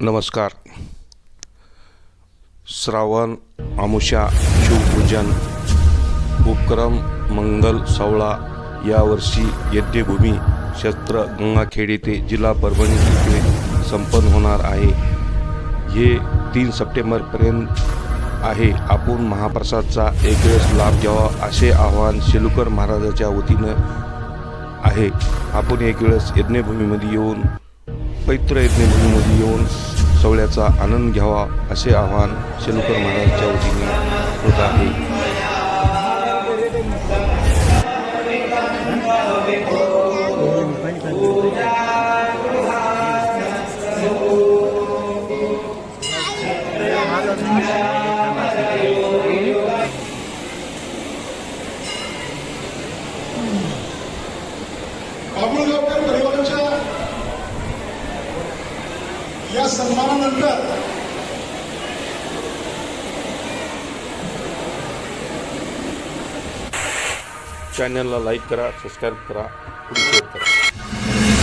नमस्कार. श्रावण आमुषा शिवपूजन उपक्रम मंगल सोहळा यावर्षी यज्ञभूमी क्षेत्र गंगाखेड येथे जिल्हा परभणी येथे संपन्न होणार आहे. हे तीन सप्टेंबरपर्यंत आहे. आपण महाप्रसादचा एक वेळेस लाभ घ्यावा असे आवाहन शेलुकर महाराजाच्या वतीनं आहे. आपण एक वेळेस यज्ञभूमीमध्ये येऊन पवित्र यज्ञभूमीमध्ये येऊन सोहळ्याचा आनंद घ्यावा असे आवाहन शेलुकर महाराजांच्या वतीने होत आहे. बाबुळगावकर परिवाराच्या या सन्मानानंतर चॅनलला लाईक करा सबस्क्राईब करा शेअर करा.